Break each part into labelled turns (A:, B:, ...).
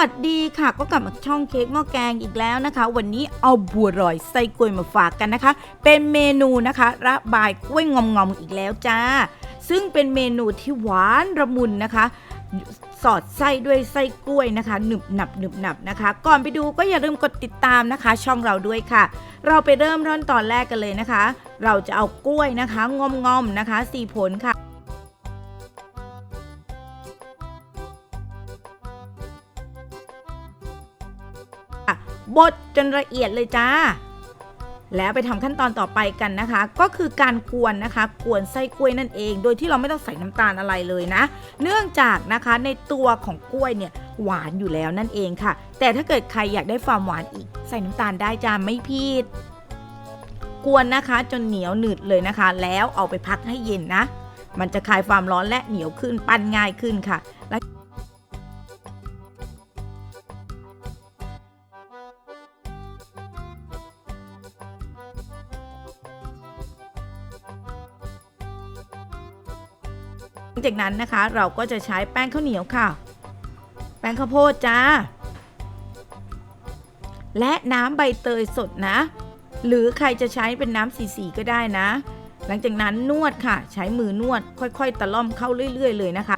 A: วัสดีค่ะ ก็กลับมาช่องเค้กหม้อแกงอีกแล้วนะคะ วันนี้เอาบัวลอยไส้กล้วยมาฝากกันนะคะ เป็นเมนูนะคะ ระบายกล้วยงอมๆอีกแล้วจ้า ซึ่งเป็นเมนูที่หวานระมุนนะคะ สอดไส้ด้วยไส้กล้วยนะคะหนึบหนับหนึบหนับนะคะ ก่อนไปดูก็อย่าลืมกดติดตามนะคะ ช่องเราด้วยค่ะ เราไปเริ่มร่อนตอนแรกกันเลยนะคะ เราจะเอากล้วยนะคะงอมๆนะคะสี่ผลค่ะ บดจนละเอียดเลยจ้า แล้วไปทำขั้นตอนต่อไปกันนะคะ ก็คือการกวนนะคะ กวนไส้กล้วยนั่นเอง โดยที่เราไม่ต้องใส่น้ำตาลอะไรเลยนะ เนื่องจากนะคะในตัวของกล้วยเนี่ยหวานอยู่แล้วนั่นเองค่ะ แต่ถ้าเกิดใครอยากได้ความหวานอีก ใส่น้ำตาลได้จ้าไม่ผิดกวนนะคะจนเหนียวหนืดเลยนะคะ แล้วเอาไปพักให้เย็นนะ มันจะคลายความร้อนและเหนียวขึ้นปั้นง่ายขึ้นค่ะ จากนั้นนะคะ เราก็จะใช้แป้งข้าวเหนียวค่ะ แป้งข้าวโพดจ้า และน้ำใบเตยสดนะ หรือใครจะใช้เป็นน้ำสีๆก็ได้นะ หลังจากนั้นนวดค่ะ ใช้มือนวดค่อยๆ ตะล่อมเข้าเรื่อย ๆ เลยนะคะ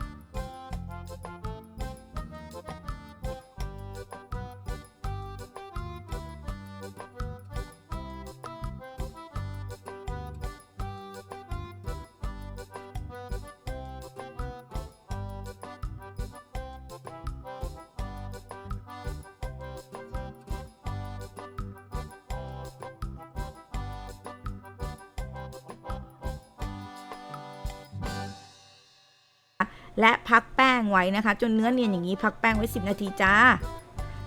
A: และพักแป้งไว้นะคะ จนเนื้อเนียนอย่างนี้พักแป้งไว้ 10 นาทีจ้า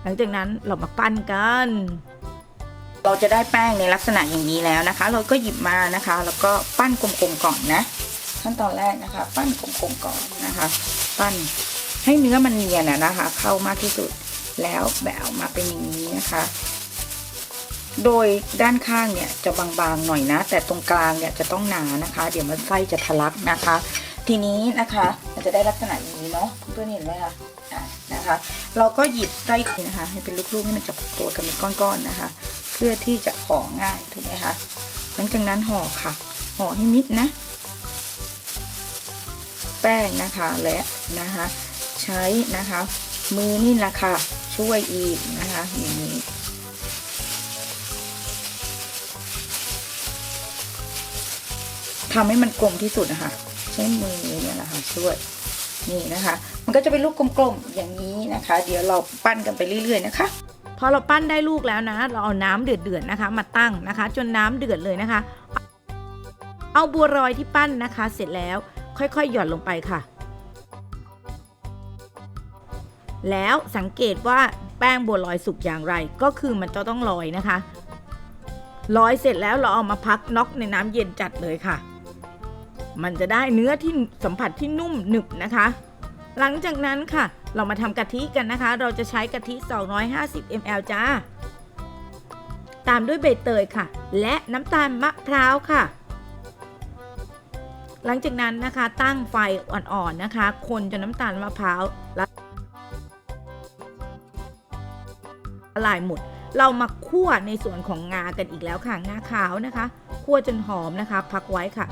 A: หลังจากนั้นเรามาปั้นกัน เราจะได้แป้งในลักษณะอย่างนี้แล้วนะคะ เราก็หยิบมานะคะ แล้วก็ปั้นกลมๆก่อนนะ ขั้นตอนแรกนะคะ ปั้นกลมๆก่อนนะคะ ปั้นให้เนื้อมันเนียนนะคะ เข้ามากที่สุดแล้วแบะออกมาเป็นอย่างนี้นะคะ โดยด้านข้างเนี่ยจะบางๆหน่อยนะ แต่ตรงกลางเนี่ยจะต้องหนานะคะ เดี๋ยวมันไส้จะทะลักนะคะ ทีนี้นะคะ มันจะได้ลักษณะอย่างนี้เนาะเพื่อนเห็นไหมคะอะนะคะ เราก็หยิบไส้นะคะให้เป็นลูกๆให้มันจับตัวกันเป็นก้อนๆนะคะ เพื่อที่จะห่อง่ายถูกไหมคะหลังจากนั้นห่อค่ะห่อให้มิดนะ แป้งนะคะและนะคะ ใช้นะคะ มือนี่แหละค่ะช่วยอีกนะคะอย่างนี้ทำให้มันกลมที่สุดนะคะ ใช้มือเนี่ยแหละค่ะช่วย นี่นะคะ มันก็จะเป็นลูกกลมๆอย่างนี้นะคะ เดี๋ยวเราปั้นกันไปเรื่อย ๆ นะคะพอเราปั้นได้ลูกแล้วนะ เราเอาน้ำเดือดๆนะคะ มาตั้งนะคะ จนน้ำเดือดเลยนะคะ เอาบัวรอยที่ปั้นนะคะ เสร็จแล้วค่อยๆ หย่อนลงไปค่ะ แล้วสังเกตว่าแป้งบัวลอยสุกอย่างไร ก็คือมันจะต้องลอยนะคะลอยเสร็จแล้วเราเอามาพักน็อกในน้ำเย็นจัดเลยค่ะ มันจะได้เนื้อที่สัมผัสที่นุ่มหนึบนะคะ หลังจากนั้นค่ะ เรามาทำกะทิกันนะคะ เราจะใช้กะทิ 250 ml จ้า ตามด้วยใบเตยค่ะ และน้ำตาลมะพร้าวค่ะ หลังจากนั้นนะคะตั้งไฟอ่อนๆนะคะ คนจนน้ำตาลมะพร้าวละลายหมดเรามาคั่วในส่วนของงากันอีกแล้วค่ะ งาขาวนะคะ คั่วจนหอมนะคะ พักไว้ค่ะ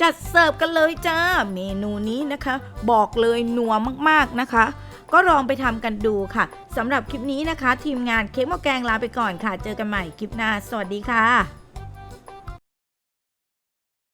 A: จัดเสิร์ฟกันเลยจ้า เมนูนี้นะคะ บอกเลยนัวมากๆนะคะ ก็ลองไปทำกันดูค่ะสำหรับคลิปนี้นะคะ ทีมงานเค้กหม้อแกงลาไปก่อนค่ะ เจอกันใหม่คลิปหน้า สวัสดีค่ะ